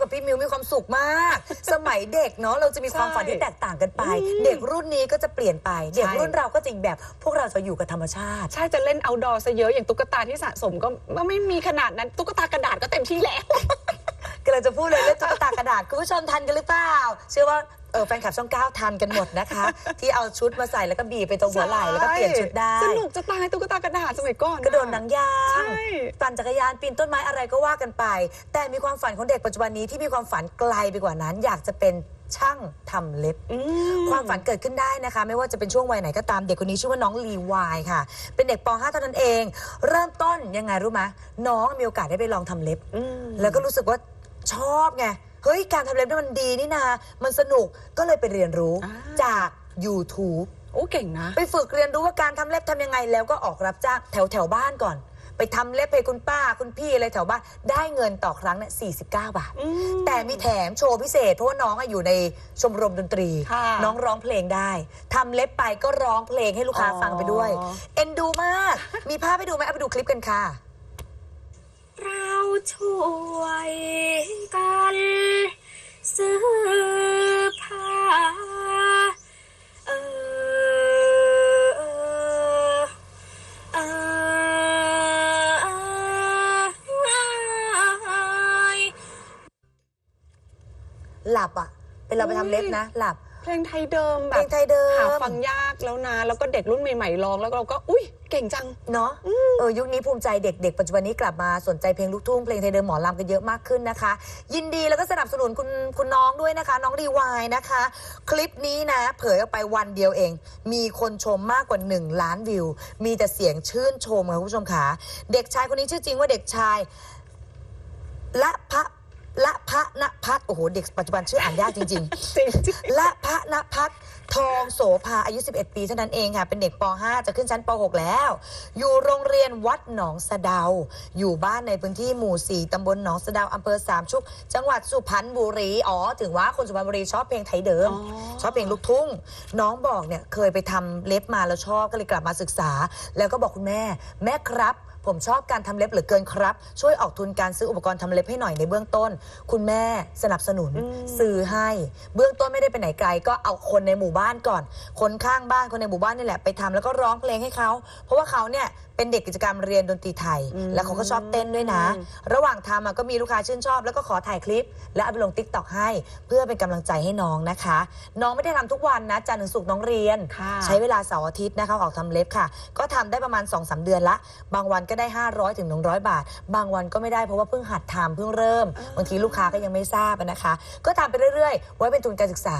นาเมาส์กับพี่มิวมีความสุขมาก สมัยเด็กเนาะเราจะมีความฝันที่แตกต่างกันไป เด็กรุ่นนี้ก็จะเปลี่ยนไป เด็กรุ่นเราก็จะอีกแบบ พวกเราจะอยู่กับธรรมชาติ ใช่จะเล่นเอาดอซะเยอะอย่างตุ๊กตาที่สะสมก็ก็ไม่มีขนาดนั้นตุ๊กตากระดาษก็เต็มที่แล้วกำลังจะพูดเลยเรื่องตุ๊กตากระดาษคุณผู้ชมทันกันหรือเปล่า เชื่อว่า เออแฟนคลับช่องเก้าทันกันหมดนะคะ ที่เอาชุดมาใส่แล้วก็บีบไปตรงหัวไหล่แล้วก็เปลี่ยนชุดได้ สนุกจะตายตุ๊กตากระดาษสมัยก่อนกระโดดหนังยางใช่ปั่นจักรยานปีนต้นไม้อะไรก็ว่ากันไป แต่มีความฝันของเด็กปัจจุบันนี้ที่มีความฝันไกลไปกว่านั้น อยากจะเป็นช่างทำเล็บอืมความฝันเกิดขึ้นได้นะคะ ไม่ว่าจะเป็นช่วงวัยไหนก็ตามเด็กคนนี้ชื่อว่าน้องลีวายค่ะ เป็นเด็กป .5 เท่านั้นเอง เริ่มต้นยังไงรู้ไหมน้องมีโอกาสได้ไปลองทำเล็บอืมแล้วก็รู้สึกว่าชอบไง เฮ้ย การทำเล็บนี่มันดีนี่นามันสนุกก็เลยไปเรียนรู้อ่า จาก YouTube โอ้เก่งนะ ไปฝึกเรียนรู้ว่าการทำเล็บทำยังไงแล้วก็ออกรับจ้างแถวแถวบ้านก่อน ไปทำเล็บให้คุณป้าคุณพี่อะไรแถวบ้านได้เงินต่อครั้งเนี่ย49 บาท อืมแต่มีแถมโชว์พิเศษ เพราะว่าน้องอะอยู่ในชมรมดนตรี ค่ะน้องร้องเพลงได้ทำเล็บไปก็ร้องเพลงให้ลูกค้าอ๋อ ฟังไปด้วย เอ็นดูมาก มีภาพให้ดูไหมเอาไปดูคลิปกันค่ะเรา ช่วยกัน ซื้อผ้าเออเออเออหลับอะ เป็นเราไปทำเล็บนะ หลับ เพลงไทยเดิมแบเพลบงไทยเดิม หาฟังยากแล้วนะ แล้วก็เด็กรุ่นใหม่ๆร้องแล้วเราก็ อุ้ย เก่งจัง เนาะเออยุคนี้ภูมิใจเด็ก ๆ ปัจจุบันนี้กลับมาสนใจเพลงลูกทุ่งเพลงไทยเดิมหมอลำกันเยอะมากขึ้นนะคะ ยินดีแล้วก็สนับสนุนคุณคุณน้องด้วยนะคะ น้องรีวายนะคะ คลิปนี้นะเผยออกไปวันเดียวเอง มีคนชมมากกว่า 1 ล้านวิว มีแต่เสียงชื่นชมค่ะคุณผู้ชมค่ะเด็กชายคนนี้ชื่อจริงว่าเด็กชายละพระละพระนพัฒน์โอ้โห เด็กปัจจุบันชื่ออ่านยากจริงๆจริงๆและพระนภัทร ทองโสภาอายุ 11 ปีเท่านั้นเองค่ะ เป็นเด็กป .5 จะขึ้นชั้นป .6 แล้ว อยู่โรงเรียนวัดหนองสะเดา อยู่บ้านในพื้นที่หมู่ 4 ตำบลหนองสะเดาอำเภอสามชุก จังหวัดสุพรรณบุรี อ๋อ ถึงว่าคนสุพรรณบุรีชอบเพลงไทยเดิมอ๋อชอบเพลงลูกทุ่ง น้องบอกเนี่ยเคยไปทำเล็บมาแล้วชอบก็เลยกลับมาศึกษา แล้วก็บอกคุณแม่ แม่ครับผมชอบการทำเล็บเหลือเกินครับ ช่วยออกทุนการซื้ออุปกรณ์ทำเล็บให้หน่อยในเบื้องต้น คุณแม่สนับสนุนซื้อให้ เบื้องต้นไม่ได้ไปไหนไกลก็เอาคนในหมู่บ้านก่อน คนข้างบ้านคนในหมู่บ้านนี่แหละไปทำแล้วก็ร้องเพลงให้เขา เพราะว่าเขาเนี่ยเป็นเด็กกิจกรรมเรียนดนตรีไทย แล้วเขาก็ชอบเต้นด้วยนะ ระหว่างทำอะก็มีลูกค้าชื่นชอบ แล้วก็ขอถ่ายคลิป แล้วเอาไปลงติ๊กต็อกให้ เพื่อเป็นกำลังใจให้น้องนะคะ น้องไม่ได้ทำทุกวันนะจันทร์ถึงศุกร์น้องเรียนค่ะใช้เวลาเสาร์อาทิตย์นะคะออกทำเล็บค่ะ ก็ทำได้ประมาณ2-3สเดือนละ บางวันก็ได้ 500ถึง100บาท บางวันก็ไม่ได้เพราะว่าเพิ่งหัดทำเพิ่งเริ่มบางทีลูกค้าก็ยังไม่ทราบอะนะคะ ก็ทำไปเรื่อยๆ ไว้เป็นทุนการศึกษา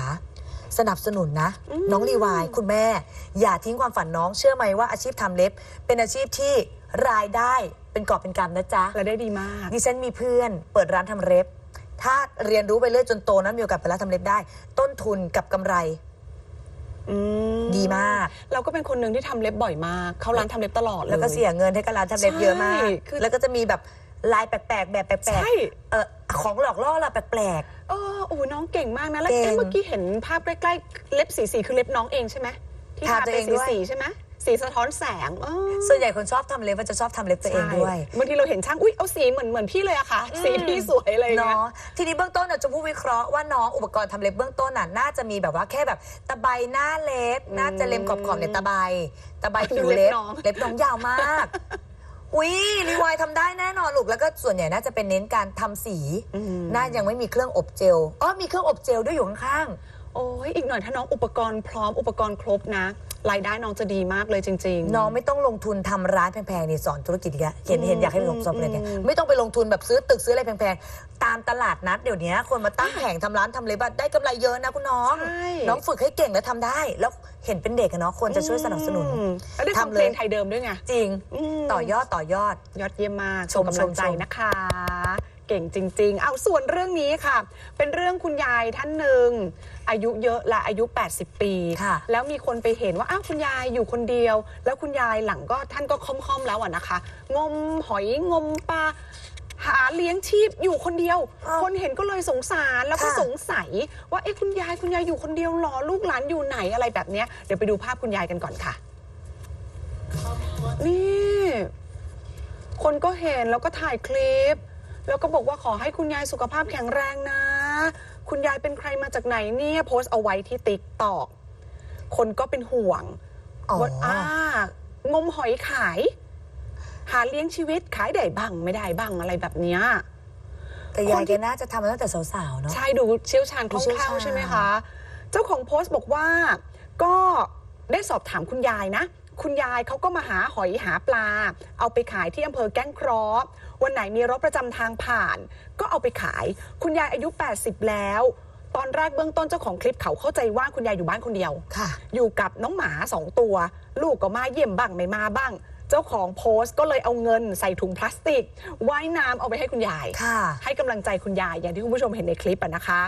สนับสนุนนะ น้องรีวายคุณแม่ อย่าทิ้งความฝันน้องเชื่อไหมว่าอาชีพทำเล็บ เป็นอาชีพที่รายได้เป็นกอบเป็นกำนะจ๊ะและได้ดีมากดิฉันมีเพื่อนเปิดร้านทำเล็บ ถ้าเรียนรู้ไปเรื่อยจนโตนั้นมีโอกาสเปิดร้านทำเล็บได้ ต้นทุนกับกำไรอืมดีมาก เราก็เป็นคนหนึ่งที่ทำเล็บบ่อยมาก เข้าร้านทำเล็บตลอดเลยแล้วก็เสียเงินให้กับร้านทำเล็บเยอะมากใช่คือแล้วก็จะมีแบบ ลายแปลกๆแบบแปลกใช่ ๆเออของหลอกล่อเราแปลก เออโอ้โหน้องเก่งมากนะแล้วเก่งเอ๊ะเมื่อกี้เห็นภาพใกล้ๆเล็บสีสีคือเล็บน้องเองใช่ไหมที่ทาทาตัวเป็เอนงสีด้วย สีใช่ไหมสีสะท้อนแสงเออๆส่วนใหญ่คนชอบทำเล็บมันจะชอบทำเล็บตัวเองด้วย ใช่บางทีเราเห็นช่างอุ้ยเอาสีเหมือนเหมือนพี่เลยอะค่ะ สีพี่สวยอะไรอย่างเงี้ย เนาะทีนี้เบื้องต้นเราจะพูดวิเคราะห์ว่าน้องอุปกรณ์ทำเล็บเบื้องต้นน่ะน่าจะมีแบบว่าแค่แบบตะไบหน้าเล็บ น่าจะเล็มขอบๆเนี่ยตะไบตะไบผิวเล็บเล็บน้อง เล็บน้องยาวมาก อุ้ยรีวายทำได้แน่นอนลูกแล้วก็ส่วนใหญ่น่าจะเป็นเน้นการทำสีน่ายังไม่มีเครื่องอบเจลอ๋อมีเครื่องอบเจลด้วยอยู่ข้างๆ โอ้ยอีกหน่อยถ้าน้องอุปกรณ์พร้อมอุปกรณ์ครบนะรายได้น้องจะดีมากเลยจริง ๆ น้องไม่ต้องลงทุนทำร้านแพงๆนี่สอนธุรกิจอีกแล้วเห็นเห็นอยากให้ประสบความสำเร็จเนี่ยอืมไม่ต้องไปลงทุนแบบซื้อตึกซื้ออะไรแพงๆ ตามตลาดนัดเดี๋ยวนี้คนมาตั้งแผงทำร้านทำเลบอะได้กำไรเยอะนะคุณน้อง ใช่ น้องฝึกให้เก่งแล้วทำได้ แล้วเห็นเป็นเด็กอะเนาะควรจะช่วยสนับสนุน อืมแล้วได้ทำทำเพเลลย งไทยเดิมด้วยไงจริงอืมต่อยอดต่อยอด ยอดเยี่ยมมากชชมมกำลังใจชม นะคะ เก่งจริง ๆ เอาส่วนเรื่องนี้ค่ะ เป็นเรื่องคุณยายท่านหนึ่งอายุเยอะละอายุ 80 ปี ค่ะแล้วมีคนไปเห็นว่าอ้าวคุณยายอยู่คนเดียว แล้วคุณยายหลังก็ท่านก็ค่อมๆแล้วอะนะคะ งมหอยงมปลาหาเลี้ยงชีพอยู่คนเดียว อ้าวคนเห็นก็เลยสงสารแล้วก็ค่ะ สงสัย ว่าเอ๊ะคุณยายคุณยายอยู่คนเดียวเหรอลูกหลานอยู่ไหนอะไรแบบเนี้ยเดี๋ยวไปดูภาพคุณยายกันก่อนค่ะ นี่ คนก็เห็นแล้วก็ถ่ายคลิป แล้วก็บอกว่าขอให้คุณยายสุขภาพแข็งแรงนะ คุณยายเป็นใครมาจากไหนเนี่ยโพสต์เอาไว้ที่ติ๊กตอกคนก็เป็นห่วงอ๋อว่าอ่างมหอยขาย หาเลี้ยงชีวิตขายได้บ้างไม่ได้บ้างอะไรแบบเนี้ยแต่ยายแกน่าจะทำมาตั้งแต่สาวๆเนาะใช่ดูเชี่ยวชาญคล่องดูเชี่ยวแคล่วชาญใช่ไหมคะ เจ้าของโพสต์บอกว่าก็ได้สอบถามคุณยายนะคุณยายเขาก็มาหาหอยหาปลา เอาไปขายที่อำเภอแก้งเคราะห์วันไหนมีรถประจำทางผ่าน ก็เอาไปขาย คุณยายอายุ 80 แล้ว ตอนแรกเบื้องต้นเจ้าของคลิปเขาเข้าใจว่าคุณยายอยู่บ้านคนเดียว ค่ะ อยู่กับน้องหมาสองตัว ลูกก็มาเยี่ยมบ้างไม่มาบ้าง เจ้าของโพสต์ก็เลยเอาเงินใส่ถุงพลาสติกว่ายน้ำเอาไปให้คุณยาย ค่ะ ให้กำลังใจคุณยายอย่างที่คุณผู้ชมเห็นในคลิปอะนะคะ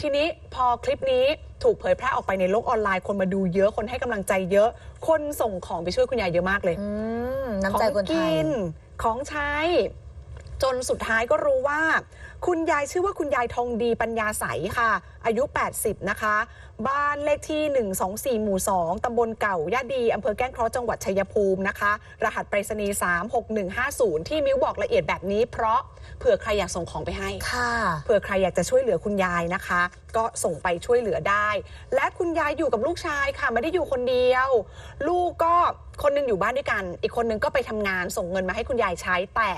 ทีนี้พอคลิปนี้ถูกเผยแพร่ออกไปในโลกออนไลน์คนมาดูเยอะคนให้กำลังใจเยอะ คนส่งของไปช่วยคุณยายเยอะมากเลย อืมน้ำใจคนไทของยกินของใช้ จนสุดท้ายก็รู้ว่า คุณยายชื่อว่าคุณยายทองดีปัญญาใสค่ะ อายุ 80 นะคะ บ้านเลขที่ 124 หมู่ 2 ตำบลเก่าย่าดี อำเภอแก้งเคราะห์จังหวัดชัยภูมินะคะ รหัสไปรษณีย์ 36150 ที่มิ้วบอกละเอียดแบบนี้ เพราะเผื่อใครอยากส่งของไปให้ ค่ะเผื่อใครอยากจะช่วยเหลือคุณยายนะคะ ก็ส่งไปช่วยเหลือได้ และคุณยายอยู่กับลูกชายค่ะ ไม่ได้อยู่คนเดียว ลูกก็คนหนึงอยู่บ้านด้วยกัน อีกคนหนึงก็ไปทำงานส่งเงินมาให้คุณยายใช้แต่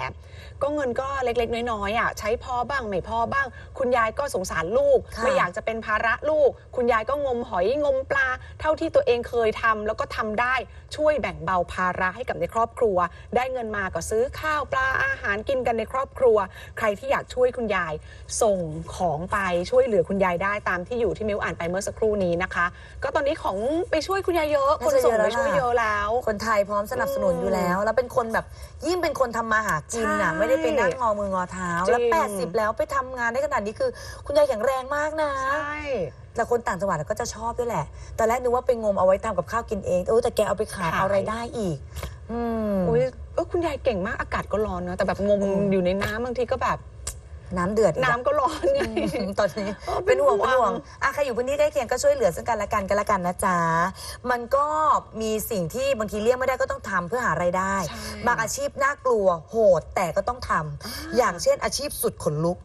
ก็เงินก็เล็กๆ น้อยๆอะใช้พอบ้างไม่พอบ้าง คุณยายก็สงสารลูก ค่ะ ไม่อยากจะเป็นภาระลูก คุณยายก็งมหอยงมปลา เท่าที่ตัวเองเคยทำแล้วก็ทำได้ช่วยแบ่งเบาภาระให้กับในครอบครัว ได้เงินมาก็ซื้อข้าวปลาอาหารกินกันในครอบครัว ใครที่อยากช่วยคุณยาย ส่งของไปช่วยเหลือคุณยายได้ตามที่อยู่ที่มิวอ่านไปเมื่อสักครู่นี้นะคะ ก็ตอนนี้ของไปช่วยคุณยายเยอะ คนส่งไปช่วยเยอะแล้ว คนไทยพร้อมสนับสนุนอยู่แล้ว แล้วเป็นคนแบบยิ่งเป็นคนทำมาหากินน่ะใช่ไม่ได้ไปนั่งงอมืองอเท้าจริงแล้ว80 แล้วไปทำงานได้ขนาดนี้คือ คุณยายแข็งแรงมากนะ ใช่ แต่คนต่างจังหวัดก็จะชอบด้วยแหละ ตอนแรกนึกว่าไปงมเอาไว้ทำกับข้าวกินเองเออแต่แกเอาไปขายขาย เอารายได้อีก อืม อุ้ยเออคุณยายเก่งมากอากาศก็ร้อนเนอะแต่แบบงมอืม อยู่ในน้ำบางทีก็แบบ น้ำเดือดอีกอะ น้ำก็ร้อนไงอืมตอนนี้เออเป็เป็นนห่วงห่วงเป็นห่วงอะใครอยู่พื้นที่ใกล้เคียงก็ช่วยเหลือซึ่งกันและกันกันละกันนะจ๊ะ มันก็มีสิ่งที่บางทีเลี่ยงไม่ได้ก็ต้องทำเพื่อหารายได้ ใช่บางอาชีพน่ากลัวโหดแต่ก็ต้องทำอย่างเช่นอาชีพสุดขนลุก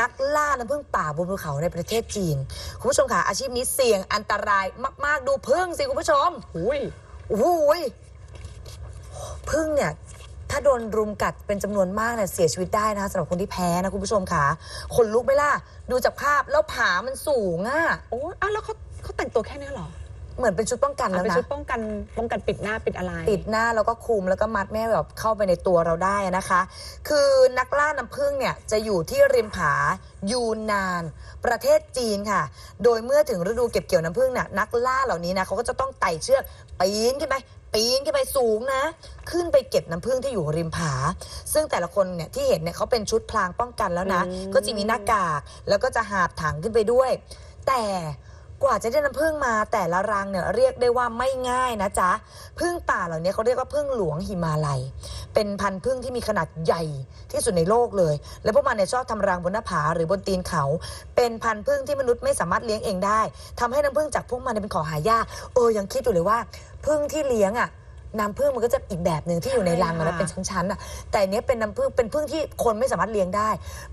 นักล่าน้ำผึ้งป่าบนภูเขาในประเทศจีน คุณผู้ชมค่ะอาชีพนี้เสี่ยงอันตรายมาก ๆ ดูพึ่งสิคุณผู้ชม อุ้ย โอ้โหยพึ่งเนี่ย ถ้าโดนรุมกัดเป็นจำนวนมากเนี่ยเสียชีวิตได้นะคะสำหรับคนที่แพ้นะคุณผู้ชมค่ะคนลุกไหมล่ะ ดูจากภาพแล้วผามันสูงอะ่ะ โอ้ยอ้าวแล้วเขาเขาแต่งตัวแค่นี้เหรอ เหมือนเป็นชุดป้องกันเอาแล้วเป็นนะ ชุดป้องกันป้องกันปิดหน้าปิดอะไรปิดหน้าแล้วก็คลุมแล้วก็มัดไม่ให้แบบเข้าไปในตัวเราได้นะคะ คือนักล่าน้ำผึ้งเนี่ยจะอยู่ที่ริมผายูนนาน ประเทศจีนค่ะ โดยเมื่อถึงฤดูเก็บเกี่ยวน้ำผึ้งเนี่ยนักล่าเหล่านี้นะเขาก็จะต้องไต่เชือกปีนขึ้นไปปีนขึ้นไปสูงนะ ขึ้นไปเก็บน้ำผึ้งที่อยู่ริมผา ซึ่งแต่ละคนเนี่ยที่เห็นเนี่ยเขาเป็นชุดพลางป้องกันแล้วนะ อืม ก็จะมีหน้ากากแล้วก็จะหาบถังขึ้นไปด้วย แต่ กว่าจะได้น้ำผึ้งมาแต่ละรังเนี่ยเรียกได้ว่าไม่ง่ายนะจ๊ะผึ้งป่าเหล่านี้เขาเรียกว่าผึ้งหลวงหิมาลัย เป็นพันธุ์ผึ้งที่มีขนาดใหญ่ที่สุดในโลกเลย และพวกมันเนี่ยชอบทำรังบนหน้าผาหรือบนตีนเขา เป็นพันธุ์ผึ้งที่มนุษย์ไม่สามารถเลี้ยงเองได้ทำให้น้ำผึ้งจากพวกมันเนี่ยเป็นของหายากเออยังคิดอยู่เลยว่าผึ้งที่เลี้ยงอะน้ำผึ้งมันก็จะอีกแบบหนึ่งที่อยู่ในรังอะนะใช่ค่ะเป็นชั้นๆอะแต่อันเนี้ยเป็นน้ำผึ้งเป็นผึ้งที่คนไม่สามารถเลี้ยงได้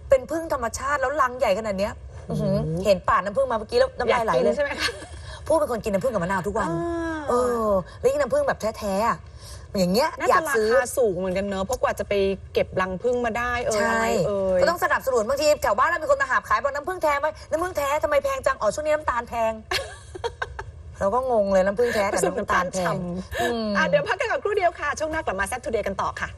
เป็นผึ้งธรรมชาติแล้วรังใหญ่ขนาดเนี้ย อื้อหือเห็นป่าน้ำผึ้งมาเมื่อกี้แล้วน้ำอยาลากยไหลกินเลย ใช่ไหมคะ พูดเป็นคนกินน้ำผึ้งกับมะนาวทุกวันอ่าเออ แล้วยิ่งน้ำผึ้งแบบแท้ๆอะอย่างเงี้ยน่าอยาจะกราซื้อ คาสูงเหมือนกันเนอะเพราะกว่าจะไปเก็บรังพึ่งมาได้เออใช่อะไรเออก็ต้องสนับสนุนบางทีแถวบ้านเรามีคนมาหาบขายบอกน้ำผึ้งแท้ไหมน้ำผึ้งแท้ทำไมแพงจัง อ๋อช่วงนี้น้ำตาลแพง เราก็งงเลยน้ำผึ้งแท้ผแต่สมน้ำน้ำตาตาลลแพฉ่งอืมำอะเดี๋ยวพักกันก่อนครู่เดียวค่ะ ช่วงหน้ากลับมาแซ่บทูเดย์กันต่อค่ะ